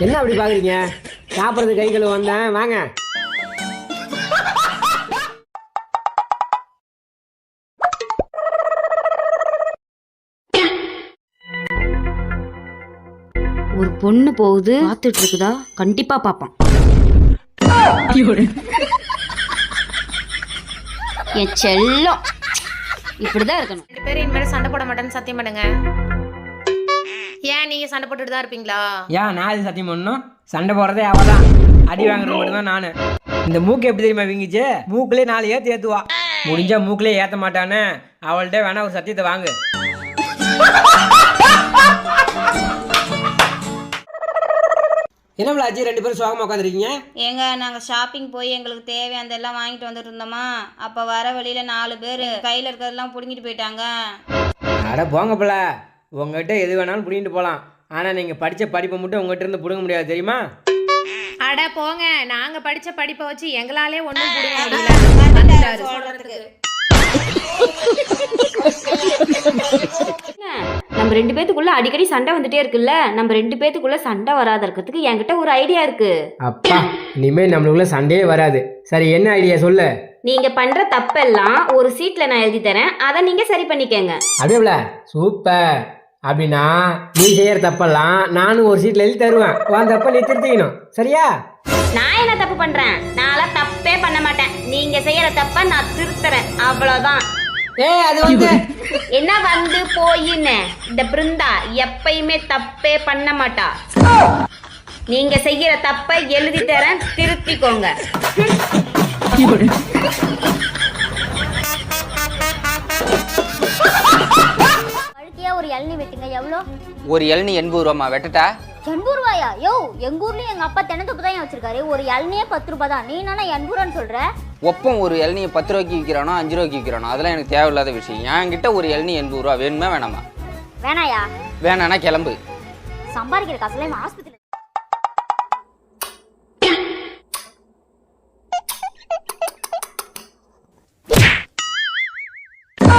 என்ன அப்படி பாக்குறீங்க? சாப்பிட்றது கை கழுவ வந்தேன். வாங்க. ஒரு பொண்ணு போகுது. பார்த்துட்டு இருக்குதா? கண்டிப்பா பாப்பான் என் செல்லம். இப்படிதான் இருக்கணும். ரெண்டு பேரும் இனிமேல் சண்டை போட மாட்டேன்னு சத்தியம் பண்ணுங்க. ஏன் நீங்க சண்டை போட்டுட்டு தான் இருப்பீங்களா? ஏன் நான் இது சத்தியம் பண்ணணும்? சண்டை போடுறதே அவ தான் அடி வாங்குறது மட்டும் தான் நானு. இந்த மூக்கு எப்படி தெரியுமா வீங்கிச்சு? மூக்குலயே நாலு ஏத்து ஏத்துவா. முடிஞ்சா மூக்குலயே ஏத்த மாட்டானே. அவள்கிட்ட வேணா ஒரு சத்தியத்தை வாங்கு. என்ன ஆச்சு ரெண்டு பேரும் சோகமா உட்காந்துருக்கீங்க ஏங்க நாங்க ஷாப்பிங் போய் எங்களுக்கு தேவையானதெல்லாம் வாங்கிட்டு வந்துட்டு இருந்தோமா அப்ப வர வழியில நாலு பேர் கையில இருக்கிறதெல்லாம் புடுங்கிட்டு போயிட்டாங்க அட போங்க போல உங்ககிட்ட எது வேணாலும் பிடிங்கிட்டு போகலாம் ஆனால் நீங்கள் படித்த படிப்பை மட்டும் உங்ககிட்ட இருந்து பிடுங்க முடியாது தெரியுமா அட போங்க நாங்க படிச்ச படிப்பை வச்சு எங்களாலே ஒண்ணும் புடுங்க முடியல. சொல்றதுக்கு நம்ம ரெண்டு பேத்துக்குள்ள அடிக்கடி சண்டை வந்துட்டே இருக்குல்ல? நம்ம ரெண்டு பேத்துக்குள்ள சண்டை வராத இருக்கிறதுக்கு என்கிட்ட ஒரு ஐடியா இருக்கு. அப்பா இனிமேல் நம்மளுக்குள்ள சண்டையே வராது. சரி என்ன ஐடியா சொல்லு? நீங்க பண்ற தப்பெல்லாம் ஒரு சீட்ல நான் எழுதி தரேன். அதை நீங்க சரி பண்ணிக்கங்க. அப்படியே சூப்பர். அப்படின்னா நீ செய்யற தப்பெல்லாம் நானும் ஒரு சீட்ல எழுதி தருவேன். உன் தப்ப நீ திருத்திக்கணும். சரியா? நான் என்ன தப்பு பண்றேன்? நான்லாம் தப்பே பண்ண மாட்டேன். நீங்க செய்யற தப்ப நான் திருத்துறேன். அவ்வளவுதான். ஏய் அது வந்து என்ன வந்து போயின்னு? இந்த பிருந்தா எப்பயுமே தப்பே பண்ண மாட்டா. நீங்க செய்யற தப்ப எழுதி தரேன் திருத்திக்கோங்க. ஒரு இளநீ வெட்டுங்க. எவ்வளோ? ஒரு இளநி எண்பது ரூபாம்மா. வெட்டட்டா? எண்பது ரூபாயா யோ எங்க ஊர்லயும் எங்க அப்பா தென்னத்தொப்பு தான் வச்சிருக்காரு? ஒரு இளநியே பத்து ரூபாய் தான் நீ என்னன்னா எண்பது ரூபான்னு சொல்ற? ஒப்பம் ஒரு இளநியை பத்து ரூபாய்க்கு விற்கிறானோ அஞ்சு ரூபாய்க்கு விற்கிறானோ? அதெல்லாம் எனக்கு தேவையில்லாத விஷயம். என்கிட்ட ஒரு இளநி எண்பது ரூபா வேணுமா வேணாமா? வேணாயா? வேணான்னா கிளம்பு. சம்பாதிக்கிற காசுல இவன் ஆஸ்பத்திரி ஓ,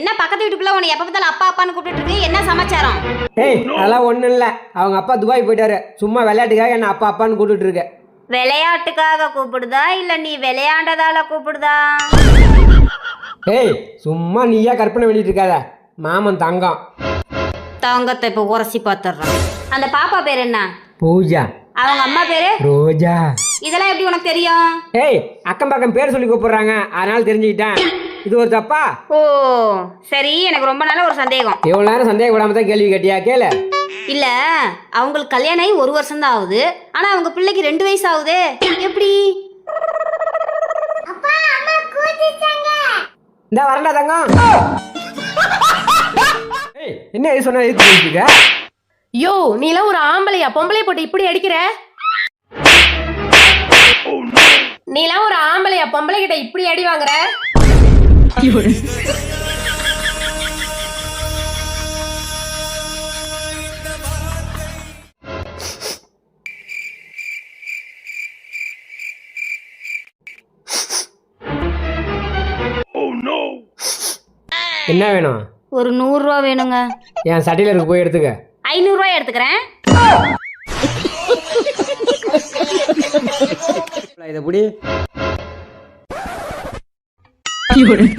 என்ன பக்கத்து வீட்டுக்குள்ள உன்னை எப்ப பார்த்தாலும் அப்பா அப்பான்னு கூப்பிட்டு இருக்கு? என்ன சமாச்சாரம்? ஏய் அதெல்லாம் ஒன்றும் இல்லை. அவங்க அப்பா துபாய் போயிட்டாரு. சும்மா விளையாட்டுக்காக என்ன அப்பா அப்பான்னு கூப்பிட்டு இருக்கு. விளையாட்டுக்காக கூப்பிடுதா? இல்ல நீ விளையாண்டதால கூப்பிடுதா? ஏய் சும்மா நீயா கற்பனை பண்ணிட்டு இருக்காத. மாமன் தங்கம். தங்கத்தை இப்ப உரசி பாத்துறான் அந்த பாப்பா பேர் என்ன? பூஜா. அவங்க அம்மா பேரு? ரோஜா. இதெல்லாம் எப்படி உனக்கு தெரியும்? ஏய் அக்கம் பக்கம் பேர் சொல்லி கூப்பிடுறாங்க. அதனால தெரிஞ்சுக்கிட்டேன். இது ஒரு தப்பா? ஓ சரி எனக்கு ரொம்ப நாளா ஒரு சந்தேகம். எவ்வளோ நேரம் சந்தேகம் விடாம தான் கேள்வி கேட்டியா? கேளு. இல்ல அவங்களுக்கு கல்யாணம் ஆகி ஒரு வருஷம் தான் ஆகுது. ஆனா அவங்க பிள்ளைக்கு ரெண்டு வயசு ஆகுதே. எப்படி? இந்த வரண்டா தங்கம். ஏய் என்ன எது சொன்னா இருக்க? யோ நீலாம் ஒரு ஆம்பளையா? பொம்பளை போட்டு இப்படி அடிக்கிற? நீலாம் ஒரு ஆம்பளையா? பொம்பளை கிட்ட இப்படி அடி வாங்குற? என்ன வேணும்? ஒரு நூறு ரூபா வேணுங்க. என் சட்டியில இருக்கு போய் எடுத்துக்க. ஐநூறு ரூபாய் எடுத்துக்கிறேன். இதை புடி. 有人。